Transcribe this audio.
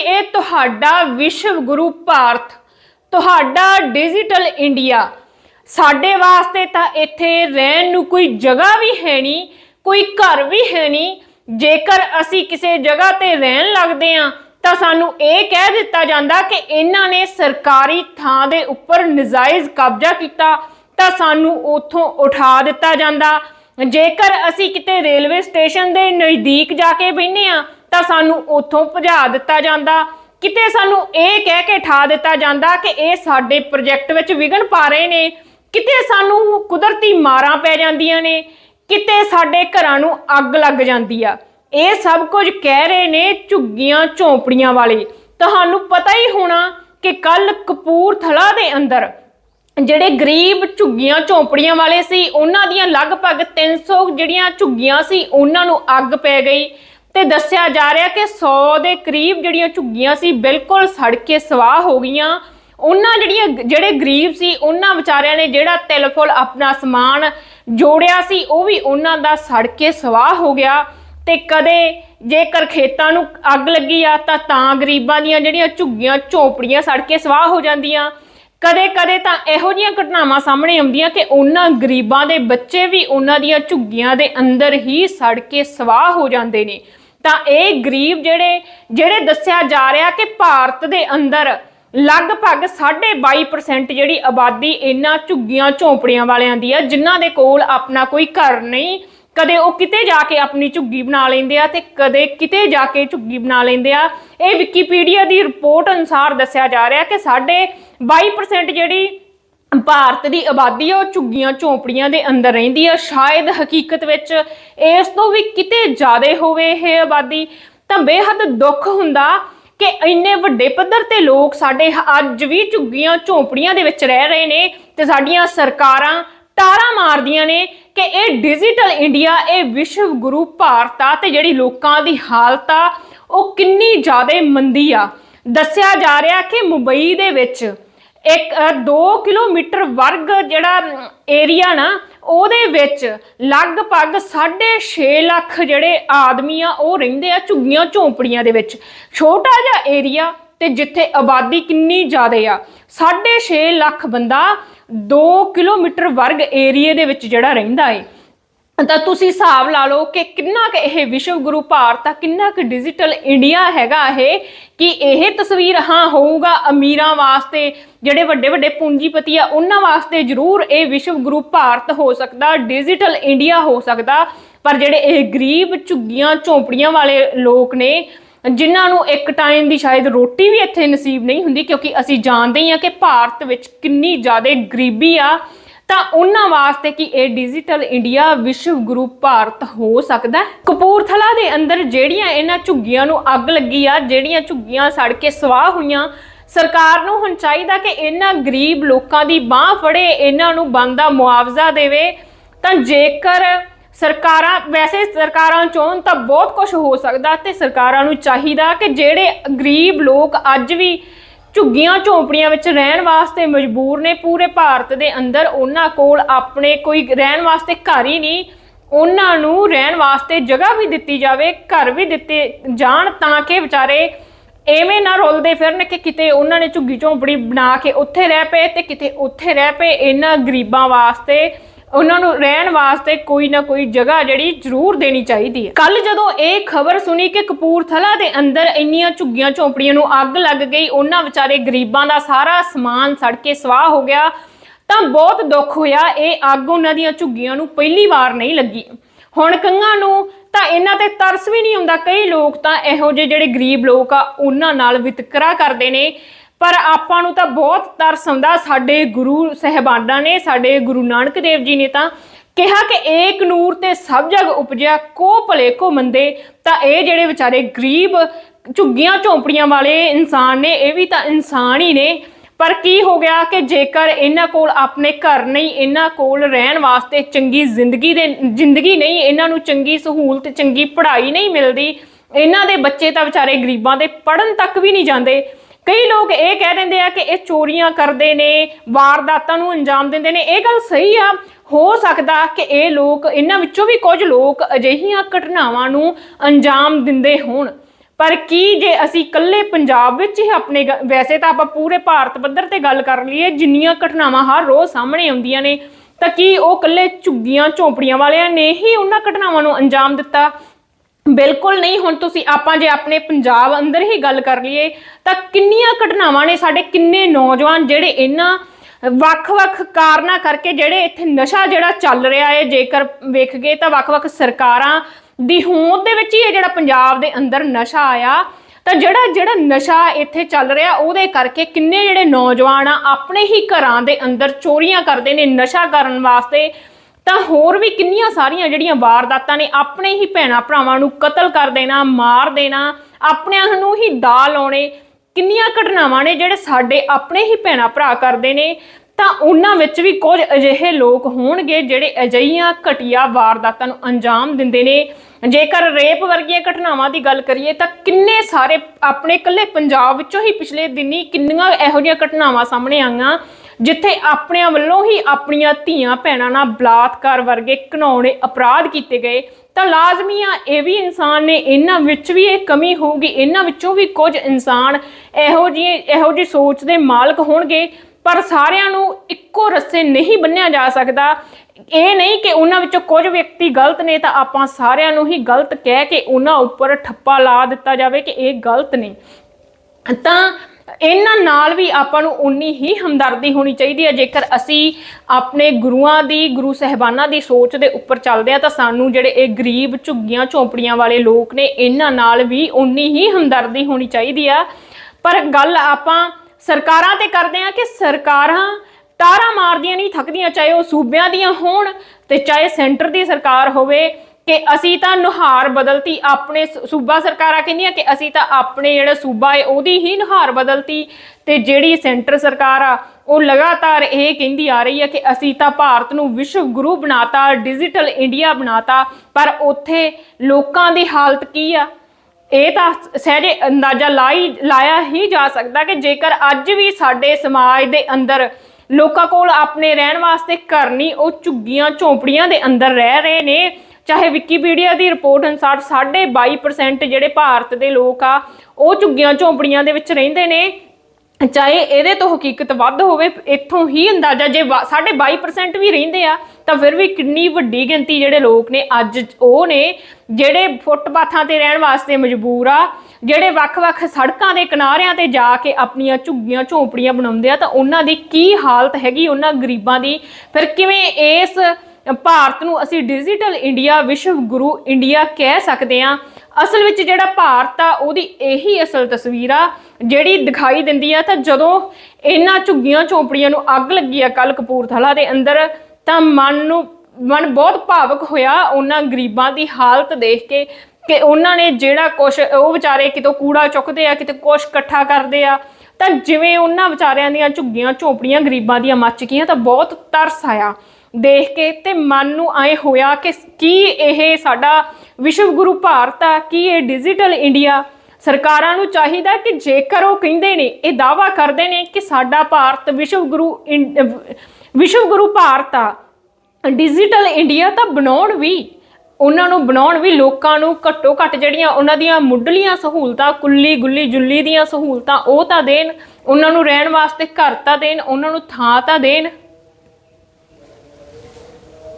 ਇਹ ਤੁਹਾਡਾ ਵਿਸ਼ਵ ਗੁਰੂ ਭਾਰਤ, ਤੁਹਾਡਾ ਡਿਜੀਟਲ ਇੰਡੀਆ ਸਾਡੇ ਵਾਸਤੇ ਤਾਂ ਇੱਥੇ ਰਹਿਣ ਨੂੰ ਕੋਈ ਜਗ੍ਹਾ ਵੀ ਹੈ ਨਹੀਂ, ਕੋਈ ਘਰ ਵੀ ਹੈ ਨਹੀਂ। ਜੇਕਰ ਅਸੀਂ ਕਿਸੇ ਜਗ੍ਹਾ ਤੇ ਰਹਿਣ ਲੱਗਦੇ ਹਾਂ, ਤਾਂ ਸਾਨੂੰ ਇਹ ਕਹਿ ਦਿੱਤਾ ਜਾਂਦਾ ਕਿ ਇਹਨਾਂ ਨੇ ਸਰਕਾਰੀ ਥਾਂ ਦੇ ਉੱਪਰ ਨਜਾਇਜ਼ ਕਬਜ਼ਾ ਕੀਤਾ, ਤਾਂ ਸਾਨੂੰ ਉੱਥੋਂ ਉਠਾ ਦਿੱਤਾ ਜਾਂਦਾ। ਜੇਕਰ ਅਸੀਂ ਕਿਤੇ ਰੇਲਵੇ ਸਟੇਸ਼ਨ ਦੇ ਨਜ਼ਦੀਕ ਜਾ ਕੇ ਬੈਠੇ ਆ ਤਾਂ ਸਾਨੂੰ ਉੱਥੋਂ ਭਜਾ ਦਿੱਤਾ ਜਾਂਦਾ। ਕਿਤੇ ਸਾਨੂੰ ਇਹ ਕਹਿ ਕੇ ਠਾ ਦਿੱਤਾ ਜਾਂਦਾ ਕਿ ਇਹ ਸਾਡੇ ਪ੍ਰੋਜੈਕਟ ਵਿੱਚ ਵਿਘਨ ਪਾ ਰਹੇ ਨੇ। ਕਿਤੇ ਸਾਨੂੰ ਕੁਦਰਤੀ ਮਾਰਾਂ ਪੈ ਜਾਂਦੀਆਂ ਨੇ। ਕਿਤੇ ਸਾਡੇ ਘਰਾਂ ਨੂੰ ਅੱਗ ਲੱਗ ਜਾਂਦੀ ਆ। ਇਹ ਸਭ ਕੁਝ ਕਹਿ ਰਹੇ ਨੇ ਝੁੱਗੀਆਂ ਝੌਂਪੜੀਆਂ ਵਾਲੇ। ਤੁਹਾਨੂੰ ਪਤਾ ਹੀ ਹੋਣਾ ਕਿ ਕੱਲ ਕਪੂਰਥਲਾ ਦੇ ਅੰਦਰ ਜਿਹੜੇ ਗਰੀਬ ਝੁੱਗੀਆਂ ਝੌਂਪੜੀਆਂ ਵਾਲੇ ਸੀ, ਉਹਨਾਂ ਦੀਆਂ ਲਗਭਗ 300 ਜਿਹੜੀਆਂ ਝੁੱਗੀਆਂ ਸੀ, ਉਹਨਾਂ ਨੂੰ ਅੱਗ ਪੈ ਗਈ। ਤੇ ਦੱਸਿਆ ਜਾ ਰਿਹਾ ਕਿ 100 ਦੇ ਕਰੀਬ ਜਿਹੜੀਆਂ ਝੁੱਗੀਆਂ ਸੀ ਬਿਲਕੁਲ ਸੜ ਕੇ ਸਵਾਹ ਹੋ ਗਈਆਂ। ਉਹਨਾਂ ਜਿਹੜੀਆਂ ਜਿਹੜੇ ਗਰੀਬ ਸੀ, ਉਹਨਾਂ ਵਿਚਾਰਿਆਂ ਨੇ ਜਿਹੜਾ ਤਿਲ ਫੁੱਲ ਆਪਣਾ ਸਮਾਨ ਜੋੜਿਆ ਸੀ, ਉਹ ਵੀ ਉਹਨਾਂ ਦਾ ਸੜ ਕੇ ਸਵਾਹ ਹੋ ਗਿਆ। ਤੇ ਕਦੇ ਜੇਕਰ ਖੇਤਾਂ ਨੂੰ ਅੱਗ ਲੱਗੀ ਆ, ਤਾਂ ਤਾਂ ਗਰੀਬਾਂ ਦੀਆਂ ਜਿਹੜੀਆਂ ਝੁੱਗੀਆਂ, ਝੋਪੜੀਆਂ ਸੜ ਕੇ ਸਵਾਹ ਹੋ ਜਾਂਦੀਆਂ। ਕਦੇ ਕਦੇ ਤਾਂ ਇਹੋ ਜਿਹੀਆਂ ਘਟਨਾਵਾਂ ਸਾਹਮਣੇ ਆਉਂਦੀਆਂ ਕਿ ਉਹਨਾਂ ਗਰੀਬਾਂ ਦੇ ਬੱਚੇ ਵੀ ਉਹਨਾਂ ਦੀਆਂ ਝੁੱਗੀਆਂ ਦੇ ਅੰਦਰ ਹੀ ਸੜ ਕੇ ਸਵਾਹ ਹੋ ਜਾਂਦੇ ਨੇ। ਤਾਂ ਇਹ ਗਰੀਬ ਜਿਹੜੇ ਜਿਹੜੇ ਦੱਸਿਆ ਜਾ ਰਿਹਾ ਕਿ ਭਾਰਤ ਦੇ ਅੰਦਰ ਲਗਭਗ 22% ਜਿਹੜੀ ਆਬਾਦੀ ਇਹਨਾਂ ਝੁੱਗੀਆਂ ਝੌਂਪੜੀਆਂ ਵਾਲਿਆਂ ਦੀ ਆ, ਜਿਨ੍ਹਾਂ ਦੇ ਕੋਲ ਆਪਣਾ ਕੋਈ ਘਰ ਨਹੀਂ, ਕਦੇ ਉਹ ਕਿਤੇ ਜਾ ਕੇ ਆਪਣੀ ਝੁੱਗੀ ਬਣਾ ਲੈਂਦੇ ਆ ਤੇ ਕਦੇ ਕਿਤੇ ਜਾ ਕੇ ਝੁੱਗੀ ਬਣਾ ਲੈਂਦੇ ਆ। ਇਹ ਵਿਕੀਪੀਡੀਆ ਦੀ ਰਿਪੋਰਟ ਅਨੁਸਾਰ ਦੱਸਿਆ ਜਾ ਰਿਹਾ ਕਿ ਸਾਡੇ 22% ਜਿਹੜੀ ਭਾਰਤ ਦੀ ਆਬਾਦੀ ਆ, ਉਹ ਝੁੱਗੀਆਂ ਝੌਂਪੜੀਆਂ ਦੇ ਅੰਦਰ ਰਹਿੰਦੀ ਆ। ਸ਼ਾਇਦ ਹਕੀਕਤ ਵਿੱਚ ਇਸ ਤੋਂ ਵੀ ਕਿਤੇ ਜ਼ਿਆਦਾ ਹੋਵੇ ਇਹ ਆਬਾਦੀ, ਤਾਂ ਬੇਹੱਦ ਦੁੱਖ ਹੁੰਦਾ ਕਿ ਇੰਨੇ ਵੱਡੇ ਪੱਧਰ ਤੇ ਲੋਕ ਸਾਡੇ ਅੱਜ ਵੀ ਝੁੱਗੀਆਂ ਝੌਂਪੜੀਆਂ ਦੇ ਵਿੱਚ ਰਹਿ ਰਹੇ ਨੇ ਤੇ ਸਾਡੀਆਂ ਸਰਕਾਰਾਂ ਟਾਰਾਂ ਮਾਰਦੀਆਂ ਨੇ ਕਿ ਇਹ ਡਿਜੀਟਲ ਇੰਡੀਆ, ਇਹ ਵਿਸ਼ਵ ਗੁਰੂ ਭਾਰਤ ਆ ਤੇ ਜਿਹੜੀ ਲੋਕਾਂ ਦੀ ਹਾਲਤ ਆ, ਉਹ ਕਿੰਨੀ ਜ਼ਿਆਦਾ ਮੰਦੀ ਆ। ਦੱਸਿਆ ਜਾ ਰਿਹਾ ਕਿ ਮੁੰਬਈ ਦੇ ਵਿੱਚ ਇੱਕ 2 ਕਿਲੋਮੀਟਰ ਵਰਗ ਜਿਹੜਾ ਏਰੀਆ ਨਾ, ਉਹਦੇ ਵਿੱਚ ਲਗਭਗ 6.5 ਲੱਖ ਜਿਹੜੇ ਆਦਮੀ ਆ, ਉਹ ਰਹਿੰਦੇ ਆ ਝੁੱਗੀਆਂ ਝੌਂਪੜੀਆਂ ਦੇ ਵਿੱਚ। ਛੋਟਾ ਜਿਹਾ ਏਰੀਆ ਤੇ ਜਿੱਥੇ ਆਬਾਦੀ ਕਿੰਨੀ ਜ਼ਿਆਦਾ ਆ 6.5 ਲੱਖ ਬੰਦਾ 2 ਕਿਲੋਮੀਟਰ ਵਰਗ ਏਰੀਏ ਦੇ ਵਿੱਚ ਜਿਹੜਾ ਰਹਿੰਦਾ ਏ। ਤਾਂ ਤੁਸੀਂ ਹਿਸਾਬ ਲਾ ਲਓ ਕਿ ਕਿੰਨਾ ਕੁ ਇਹ ਵਿਸ਼ਵ ਗੁਰੂ ਭਾਰਤ ਆ, ਕਿੰਨਾ ਕੁ ਡਿਜੀਟਲ ਇੰਡੀਆ ਹੈਗਾ ਇਹ, ਕਿ ਇਹ ਤਸਵੀਰ ਹਾਂ ਹੋਊਗਾ ਅਮੀਰਾਂ ਵਾਸਤੇ, ਜਿਹੜੇ ਵੱਡੇ ਵੱਡੇ ਪੂੰਜੀਪਤੀ ਆ, ਉਹਨਾਂ ਵਾਸਤੇ ਜ਼ਰੂਰ ਇਹ ਵਿਸ਼ਵ ਗੁਰੂ ਭਾਰਤ ਹੋ ਸਕਦਾ ਡਿਜੀਟਲ ਇੰਡੀਆ ਹੋ ਸਕਦਾ। ਪਰ ਜਿਹੜੇ ਇਹ ਗਰੀਬ ਝੁੱਗੀਆਂ, ਝੌਂਪੜੀਆਂ ਵਾਲੇ ਲੋਕ ਨੇ, ਜਿਨ੍ਹਾਂ ਨੂੰ ਇੱਕ ਟਾਈਮ ਦੀ ਸ਼ਾਇਦ ਰੋਟੀ ਵੀ ਇੱਥੇ ਨਸੀਬ ਨਹੀਂ ਹੁੰਦੀ, ਕਿਉਂਕਿ ਅਸੀਂ ਜਾਣਦੇ ਹੀ ਆ ਕਿ ਭਾਰਤ ਵਿੱਚ ਕਿੰਨੀ ਜ਼ਿਆਦਾ ਗਰੀਬੀ ਆ ਤਾਂ ਉਹਨਾਂ ਵਾਸਤੇ ਕਿ ਇਹ ਡਿਜੀਟਲ ਇੰਡੀਆ ਵਿਸ਼ਵ ਗੁਰੂ ਭਾਰਤ ਹੋ ਸਕਦਾ ਕਪੂਰਥਲਾ ਦੇ ਅੰਦਰ ਜਿਹੜੀਆਂ ਇਹਨਾਂ ਝੁੱਗੀਆਂ ਨੂੰ ਅੱਗ ਲੱਗੀ ਆ, ਜਿਹੜੀਆਂ ਝੁੱਗੀਆਂ ਸੜ ਕੇ ਸਵਾਹ ਹੋਈਆਂ, ਸਰਕਾਰ ਨੂੰ ਹੁਣ ਚਾਹੀਦਾ ਕਿ ਇਹਨਾਂ ਗਰੀਬ ਲੋਕਾਂ ਦੀ ਬਾਹ ਫੜੇ, ਇਹਨਾਂ ਨੂੰ ਬੰਦਾ ਮੁਆਵਜ਼ਾ ਦੇਵੇ। ਤਾਂ ਜੇਕਰ ਸਰਕਾਰਾਂ, ਵੈਸੇ ਸਰਕਾਰਾਂ ਚਾਹਣ ਤਾਂ ਬਹੁਤ ਕੁਝ ਹੋ ਸਕਦਾ ਤੇ ਸਰਕਾਰਾਂ ਨੂੰ ਚਾਹੀਦਾ ਕਿ ਜਿਹੜੇ ਗਰੀਬ ਲੋਕ ਅੱਜ ਵੀ ਝੁੱਗੀਆਂ ਝੌਂਪੜੀਆਂ ਵਿੱਚ ਰਹਿਣ ਵਾਸਤੇ ਮਜਬੂਰ ਨੇ। ਪੂਰੇ ਭਾਰਤ ਦੇ ਅੰਦਰ ਉਹਨਾਂ ਕੋਲ ਆਪਣੇ ਕੋਈ ਰਹਿਣ ਵਾਸਤੇ ਘਰ ਹੀ ਨਹੀਂ, ਉਹਨਾਂ ਨੂੰ ਰਹਿਣ ਵਾਸਤੇ ਜਗ੍ਹਾ ਵੀ ਦਿੱਤੀ ਜਾਵੇ, ਘਰ ਵੀ ਦਿੱਤੇ ਜਾਣ ਤਾਂ ਕਿ ਵਿਚਾਰੇ ਐਵੇਂ ਨਾ ਰੁਲਦੇ ਫਿਰਨ ਕਿ ਕਿਤੇ ਉਹਨਾਂ ਨੇ ਝੁੱਗੀ ਝੌਂਪੜੀ ਬਣਾ ਕੇ ਉੱਥੇ ਰਹਿ ਪਏ ਤੇ ਕਿਤੇ ਉੱਥੇ ਰਹਿ ਪਏ ਇਹਨਾਂ ਗਰੀਬਾਂ ਵਾਸਤੇ। ਉਹਨਾਂ ਨੂੰ ਰਹਿਣ ਵਾਸਤੇ ਕੋਈ ਨਾ ਕੋਈ ਜਗ੍ਹਾ ਜਿਹੜੀ ਜ਼ਰੂਰ ਦੇਣੀ ਚਾਹੀਦੀ ਹੈ। ਕੱਲ ਜਦੋਂ ਇਹ ਖਬਰ ਸੁਣੀ ਕਿ ਕਪੂਰਥਲਾ ਦੇ ਅੰਦਰ ਇੰਨੀਆਂ ਝੁੱਗੀਆਂ ਝੌਂਪੜੀਆਂ ਨੂੰ ਅੱਗ ਲੱਗ ਗਈ, ਉਹਨਾਂ ਵਿਚਾਰੇ ਗਰੀਬਾਂ ਦਾ ਸਾਰਾ ਸਮਾਨ ਸੜ ਕੇ ਸਵਾਹ ਹੋ ਗਿਆ, ਤਾਂ ਬਹੁਤ ਦੁੱਖ ਹੋਇਆ। ਇਹ ਅੱਗ ਉਹਨਾਂ ਦੀਆਂ ਝੁੱਗੀਆਂ ਨੂੰ ਪਹਿਲੀ ਵਾਰ ਨਹੀਂ ਲੱਗੀ। ਹੁਣ ਕੰਗਾਂ ਨੂੰ ਤਾਂ ਇਹਨਾਂ ਤੇ ਤਰਸ ਵੀ ਨਹੀਂ ਹੁੰਦਾ ਕਈ ਲੋਕ ਤਾਂ ਇਹੋ ਜਿਹੇ ਜਿਹੜੇ ਗਰੀਬ ਲੋਕ ਆ, ਉਹਨਾਂ ਨਾਲ ਵਿਤਕਰਾ ਕਰਦੇ ਨੇ। ਪਰ ਆਪਾਂ ਨੂੰ ਤਾਂ ਬਹੁਤ ਤਰਸ ਆਉਂਦਾ, ਸਾਡੇ ਗੁਰੂ ਸਹਿਬਾਨਾਂ ਨੇ, ਸਾਡੇ ਗੁਰੂ ਨਾਨਕ ਦੇਵ ਜੀ ਨੇ ਤਾਂ ਕਿਹਾ ਕਿ ਏਕ ਨੂਰ ਤੇ ਸਭ ਜਗ ਉਪਜਿਆ, ਕੋ ਭਲੇ ਕੋ ਮੰਦੇ। ਤਾਂ ਇਹ ਜਿਹੜੇ ਵਿਚਾਰੇ ਗਰੀਬ, ਝੁੱਗੀਆਂ, ਝੌਂਪੜੀਆਂ ਵਾਲੇ ਇਨਸਾਨ ਨੇ, ਇਹ ਵੀ ਤਾਂ ਇਨਸਾਨ ਹੀ ਨੇ। ਪਰ ਕੀ ਹੋ ਗਿਆ ਕਿ ਜੇਕਰ ਇਹਨਾਂ ਕੋਲ ਆਪਣੇ ਘਰ ਨਹੀਂ, ਇਹਨਾਂ ਕੋਲ ਰਹਿਣ ਵਾਸਤੇ ਚੰਗੀ ਜ਼ਿੰਦਗੀ ਦੇ, ਜ਼ਿੰਦਗੀ ਨਹੀਂ, ਇਹਨਾਂ ਨੂੰ ਚੰਗੀ ਸਹੂਲਤ, ਚੰਗੀ ਪੜ੍ਹਾਈ ਨਹੀਂ ਮਿਲਦੀ, ਇਹਨਾਂ ਦੇ ਬੱਚੇ ਤਾਂ ਵਿਚਾਰੇ ਗਰੀਬਾਂ ਦੇ ਪੜਨ ਤੱਕ ਵੀ ਨਹੀਂ ਜਾਂਦੇ। ਕਈ ਲੋਕ ਇਹ ਕਹਿ ਦਿੰਦੇ ਆ ਕਿ ਇਹ ਚੋਰੀਆਂ ਕਰਦੇ ਨੇ, ਵਾਰਦਾਤਾਂ ਨੂੰ ਅੰਜਾਮ ਦਿੰਦੇ ਨੇ। ਇਹ ਗੱਲ ਸਹੀ ਆ। ਹੋ ਸਕਦਾ ਕਿ ਇਹ ਲੋਕ, ਇਹਨਾਂ ਵਿੱਚੋਂ ਵੀ ਕੁਝ ਲੋਕ ਅਜਿਹੀਆਂ ਘਟਨਾਵਾਂ ਨੂੰ ਅੰਜਾਮ ਦਿੰਦੇ ਹੋਣ। ਪਰ ਕੀ ਜੇ ਅਸੀਂ ਇਕੱਲੇ ਪੰਜਾਬ ਵਿੱਚ ਹੀ ਆਪਣੇ ਵੈਸੇ ਤਾਂ ਆਪਾਂ ਪੂਰੇ ਭਾਰਤ ਪੱਧਰ ਤੇ ਗੱਲ ਕਰ ਲਈਏ, ਜਿੰਨੀਆਂ ਘਟਨਾਵਾਂ ਹਰ ਰੋਜ਼ ਸਾਹਮਣੇ ਆਉਂਦੀਆਂ ਨੇ, ਤਾਂ ਕੀ ਉਹ ਇਕੱਲੇ ਝੁੱਗੀਆਂ, ਝੋਪੜੀਆਂ ਵਾਲਿਆਂ ਨੇ ਹੀ ਉਹਨਾਂ ਘਟਨਾਵਾਂ ਨੂੰ ਅੰਜਾਮ ਦਿੱਤਾ? ਬਿਲਕੁਲ ਨਹੀਂ, ਹੁਣ ਤੁਸੀਂ ਆਪਾਂ ਜੇ ਆਪਣੇ ਪੰਜਾਬ ਅੰਦਰ ਹੀ ਗੱਲ ਕਰ ਲਈਏ, ਤਾਂ ਕਿੰਨੀਆਂ ਘਟਨਾਵਾਂ ਨੇ ਸਾਡੇ ਕਿੰਨੇ ਨੌਜਵਾਨ ਜਿਹੜੇ ਇਹਨਾਂ ਵੱਖ-ਵੱਖ ਕਾਰਨਾਂ ਕਰਕੇ ਜਿਹੜੇ ਇੱਥੇ ਨਸ਼ਾ ਜਿਹੜਾ ਚੱਲ ਰਿਹਾ ਹੈ, ਜੇਕਰ ਵੇਖ ਗਏ ਤਾਂ ਵੱਖ-ਵੱਖ ਸਰਕਾਰਾਂ ਦੀ ਹੋਂਦ ਦੇ ਵਿੱਚ ਹੀ ਇਹ ਜਿਹੜਾ ਪੰਜਾਬ ਦੇ ਅੰਦਰ ਨਸ਼ਾ ਆਇਆ, ਤਾਂ ਜਿਹੜਾ ਜਿਹੜਾ ਨਸ਼ਾ ਇੱਥੇ ਚੱਲ ਰਿਹਾ, ਉਹਦੇ ਕਰਕੇ ਕਿੰਨੇ ਜਿਹੜੇ ਨੌਜਵਾਨ ਆ, ਆਪਣੇ ਹੀ ਘਰਾਂ ਦੇ ਅੰਦਰ ਚੋਰੀਆਂ ਕਰਦੇ ਨੇ ਨਸ਼ਾ ਕਰਨ ਵਾਸਤੇ। ਤਾਂ ਹੋਰ ਵੀ ਕਿੰਨੀਆਂ ਸਾਰੀਆਂ ਜਿਹੜੀਆਂ ਵਾਰਦਾਤਾਂ ਨੇ ਆਪਣੇ ਹੀ ਭੈਣਾ ਭਰਾਵਾਂ ਨੂੰ ਕਤਲ ਕਰ ਦੇਣਾ, ਮਾਰ ਦੇਣਾ, ਆਪਣਿਆਂ ਨੂੰ ਹੀ ਦਾ ਲਾਉਣੇ, ਕਿੰਨੀਆਂ ਘਟਨਾਵਾਂ ਨੇ ਜਿਹੜੇ ਸਾਡੇ ਆਪਣੇ ਹੀ ਭੈਣਾ ਭਰਾ ਕਰਦੇ ਨੇ। ਤਾਂ ਉਹਨਾਂ ਵਿੱਚ ਵੀ ਕੁਝ ਅਜਿਹੇ ਲੋਕ ਹੋਣਗੇ ਜਿਹੜੇ ਅਜਈਆਂ ਘਟੀਆ ਵਾਰਦਾਤਾਂ ਨੂੰ ਅੰਜਾਮ ਦਿੰਦੇ ਨੇ। ਜੇਕਰ ਰੇਪ ਵਰਗੀਆਂ ਘਟਨਾਵਾਂ ਦੀ ਗੱਲ ਕਰੀਏ ਤਾਂ ਕਿੰਨੇ ਸਾਰੇ ਆਪਣੇ ਇਕੱਲੇ ਪੰਜਾਬ ਵਿੱਚੋਂ ਹੀ ਪਿਛਲੇ ਦਿਨੀ ਕਿੰਨੀਆਂ ਇਹੋ ਜਿਹੀਆਂ ਘਟਨਾਵਾਂ ਸਾਹਮਣੇ ਆਈਆਂ। ਜਿੱਥੇ ਆਪਣਿਆਂ ਵੱਲੋਂ ਹੀ ਆਪਣੀਆਂ ਧੀਆਂ ਭੈਣਾਂ ਨਾਲ ਬਲਾਤਕਾਰ ਵਰਗੇ ਘਿਨੌਣੇ ਅਪਰਾਧ ਕੀਤੇ ਗਏ। ਤਾਂ ਲਾਜ਼ਮੀ ਆ, ਇਹ ਵੀ ਇਨਸਾਨ ਨੇ, ਇਹਨਾਂ ਵਿੱਚ ਵੀ ਇਹ ਕਮੀ ਹੋਊਗੀ, ਇਹਨਾਂ ਵਿੱਚੋਂ ਵੀ ਕੁਝ ਇਨਸਾਨ ਇਹੋ ਜਿਹੇ, ਇਹੋ ਜਿਹੀ ਸੋਚ ਦੇ ਮਾਲਕ ਹੋਣਗੇ। ਪਰ ਸਾਰਿਆਂ ਨੂੰ ਇੱਕੋ ਰੱਸੇ ਨਹੀਂ ਬੰਨਿਆ ਜਾ ਸਕਦਾ। ਇਹ ਨਹੀਂ ਕਿ ਉਹਨਾਂ ਵਿੱਚੋਂ ਕੁਝ ਵਿਅਕਤੀ ਗਲਤ ਨੇ, ਤਾਂ ਆਪਾਂ ਸਾਰਿਆਂ ਨੂੰ ਹੀ ਗਲਤ ਕਹਿ ਕੇ ਉਹਨਾਂ ਉੱਪਰ ਠੱਪਾ ਲਾ ਦਿੱਤਾ ਜਾਵੇ ਕਿ ਇਹ ਗਲਤ ਨੇ। ਤਾਂ ਇਹਨਾਂ ਨਾਲ ਵੀ ਆਪਾਂ ਨੂੰ ਉਨੀ ਹੀ ਹਮਦਰਦੀ ਹੋਣੀ ਚਾਹੀਦੀ ਹੈ। ਜੇਕਰ ਅਸੀਂ ਆਪਣੇ ਗੁਰੂਆਂ ਦੀ, ਗੁਰੂ ਸਹਿਬਾਨਾਂ ਦੀ ਸੋਚ ਦੇ ਉੱਪਰ ਚੱਲਦੇ ਆ ਤਾਂ ਸਾਨੂੰ ਜਿਹੜੇ ਇਹ ਗਰੀਬ, ਝੁੱਗੀਆਂ, ਝੌਂਪੜੀਆਂ ਵਾਲੇ ਲੋਕ ਨੇ, ਇਹਨਾਂ ਨਾਲ ਵੀ ਉਨੀ ਹੀ ਹਮਦਰਦੀ ਹੋਣੀ ਚਾਹੀਦੀ ਆ। ਪਰ ਗੱਲ ਆਪਾਂ ਸਰਕਾਰਾਂ ਤੇ ਕਰਦੇ ਆ ਕਿ ਸਰਕਾਰਾਂ ਤਾਰਾ ਮਾਰਦੀਆਂ ਨਹੀਂ, ਥੱਕਦੀਆਂ, ਚਾਹੇ ਉਹ ਸੂਬਿਆਂ ਦੀਆਂ ਹੋਣ ਤੇ ਚਾਹੇ ਸੈਂਟਰ ਦੀ ਸਰਕਾਰ ਹੋਵੇ ਕਿ ਅਸੀਂ ਤਾਂ ਨੁਹਾਰ ਬਦਲਤੀ ਆਪਣੇ ਸ- ਸੂਬਾ ਸਰਕਾਰਾਂ ਕਹਿੰਦੀਆਂ ਕਿ ਅਸੀਂ ਤਾਂ ਆਪਣੇ ਜਿਹੜਾ ਸੂਬਾ ਹੈ ਉਹਦੀ ਹੀ ਨੁਹਾਰ ਬਦਲਤੀ ਤੇ ਜਿਹੜੀ ਸੈਂਟਰ ਸਰਕਾਰ ਆ, ਉਹ ਲਗਾਤਾਰ ਇਹ ਕਹਿੰਦੀ ਆ ਰਹੀ ਹੈ ਕਿ ਅਸੀਂ ਤਾਂ ਭਾਰਤ ਨੂੰ ਵਿਸ਼ਵ ਗੁਰੂ ਬਣਾਤਾ, ਡਿਜੀਟਲ ਇੰਡੀਆ ਬਣਾਤਾ, ਪਰ ਉੱਥੇ ਲੋਕਾਂ ਦੀ ਹਾਲਤ ਕੀ ਆ? ਇਹ ਤਾਂ ਸਹਿਜੇ ਅੰਦਾਜ਼ਾ ਲਾਈ, ਲਾਇਆ ਹੀ ਜਾ ਸਕਦਾ ਕਿ ਜੇਕਰ ਅੱਜ ਵੀ ਸਾਡੇ ਸਮਾਜ ਦੇ ਅੰਦਰ ਲੋਕਾਂ ਕੋਲ ਆਪਣੇ ਰਹਿਣ ਵਾਸਤੇ ਘਰ ਨਹੀਂ, ਉਹ ਝੁੱਗੀਆਂ, ਝੌਂਪੜੀਆਂ ਦੇ ਅੰਦਰ ਰਹਿ ਰਹੇ ਨੇ ਚਾਹੇ ਵਿਕੀਪੀਡੀਆ ਦੀ ਰਿਪੋਰਟ ਅਨੁਸਾਰ 22% ਜਿਹੜੇ ਭਾਰਤ ਦੇ ਲੋਕ ਆ, ਉਹ ਝੁੱਗੀਆਂ ਝੌਂਪੜੀਆਂ ਦੇ ਵਿੱਚ ਰਹਿੰਦੇ ਨੇ। ਚਾਹੇ ਇਹਦੇ ਤੋਂ ਹਕੀਕਤ ਵੱਧ ਹੋਵੇ, ਇੱਥੋਂ ਹੀ ਅੰਦਾਜ਼ਾ ਜੇ ਸਾਢੇ 22% ਵੀ ਰਹਿੰਦੇ ਆ, ਤਾਂ ਫਿਰ ਵੀ ਕਿੰਨੀ ਵੱਡੀ ਗਿਣਤੀ ਜਿਹੜੇ ਲੋਕ ਨੇ, ਅੱਜ ਉਹ ਨੇ, ਜਿਹੜੇ ਫੁੱਟਪਾਥਾਂ ਤੇ ਰਹਿਣ ਵਾਸਤੇ ਮਜਬੂਰ ਆ, ਜਿਹੜੇ ਵੱਖ-ਵੱਖ ਸੜਕਾਂ ਦੇ ਕਿਨਾਰਿਆਂ ਤੇ ਜਾ ਕੇ ਆਪਣੀਆਂ ਝੁੱਗੀਆਂ ਝੋਪੜੀਆਂ ਬਣਾਉਂਦੇ ਆ, ਤਾਂ ਉਹਨਾਂ ਦੀ ਕੀ ਹਾਲਤ ਹੈਗੀ, ਉਹਨਾਂ ਗਰੀਬਾਂ ਦੀ? ਫਿਰ ਕਿਵੇਂ ਇਸ ਭਾਰਤ ਨੂੰ ਅਸੀਂ ਡਿਜੀਟਲ ਇੰਡੀਆ ਵਿਸ਼ਵ ਗੁਰੂ ਇੰਡੀਆ ਕਹਿ ਸਕਦੇ ਆ ਅਸਲ ਵਿੱਚ ਜਿਹੜਾ ਭਾਰਤ ਆ, ਉਹਦੀ ਇਹੀ ਅਸਲ ਤਸਵੀਰ ਆ, ਜਿਹੜੀ ਦਿਖਾਈ ਦਿੰਦੀ ਆ ਤਾਂ ਜਦੋਂ ਇਹਨਾਂ ਝੁੱਗੀਆਂ ਝੋਪੜੀਆਂ ਨੂੰ ਅੱਗ ਲੱਗੀ ਆ ਕੱਲ ਕਪੂਰਥਲਾ ਦੇ ਅੰਦਰ, ਤਾਂ ਮਨ ਨੂੰ, ਮਨ ਬਹੁਤ ਭਾਵਕ ਹੋਇਆ ਉਹਨਾਂ ਗਰੀਬਾਂ ਦੀ ਹਾਲਤ ਦੇਖ ਕੇ ਕਿ ਉਹਨਾਂ ਨੇ ਜਿਹੜਾ ਕੁਛ, ਉਹ ਵਿਚਾਰੇ ਕਿਤੋਂ ਕੂੜਾ ਚੁੱਕਦੇ ਆ, ਕਿਤੇ ਕੁਛ ਇਕੱਠਾ ਕਰਦੇ ਆ। ਤਾਂ ਜਿਵੇਂ ਉਹਨਾਂ ਵਿਚਾਰਿਆਂ ਦੀਆਂ ਝੁੱਗੀਆਂ ਝੋਪੜੀਆਂ ਗਰੀਬਾਂ ਦੀਆਂ ਮੱਚ ਗਈਆਂ ਤਾਂ ਬਹੁਤ ਤਰਸ ਆਇਆ। ਦੇਖ ਕੇ ਤੇ ਮਨ ਨੂੰ ਆਏ ਹੋਇਆ ਕਿ ਕੀ ਇਹ ਸਾਡਾ ਵਿਸ਼ਵ ਗੁਰੂ ਭਾਰਤ ਆ, ਕੀ ਇਹ ਡਿਜੀਟਲ ਇੰਡੀਆ ਸਰਕਾਰਾਂ ਨੂੰ ਚਾਹੀਦਾ ਕਿ ਜੇਕਰ ਉਹ ਕਹਿੰਦੇ ਨੇ, ਇਹ ਦਾਵਾ ਕਰਦੇ ਨੇ ਕਿ ਸਾਡਾ ਭਾਰਤ ਵਿਸ਼ਵ ਗੁਰੂ ਇੰ- ਵਿਸ਼ਵ ਗੁਰੂ ਭਾਰਤ ਆ। ਡਿਜੀਟਲ ਇੰਡੀਆ ਤਾਂ ਬਣਾਉਣ ਵੀ, ਉਹਨਾਂ ਨੂੰ ਬਣਾਉਣ ਵੀ ਲੋਕਾਂ ਨੂੰ ਘੱਟੋ ਘੱਟ ਜਿਹੜੀਆਂ ਉਹਨਾਂ ਦੀਆਂ ਮੁੱਢਲੀਆਂ ਸਹੂਲਤਾਂ, ਕੁੱਲੀ ਗੁੱਲੀ ਜੁੱਲੀ ਦੀਆਂ ਸਹੂਲਤਾਂ ਉਹ ਤਾਂ ਦੇਣ, ਉਹਨਾਂ ਨੂੰ ਰਹਿਣ ਵਾਸਤੇ ਘਰ ਤਾਂ ਦੇਣ, ਉਹਨਾਂ ਨੂੰ ਥਾਂ ਤਾਂ ਦੇਣ।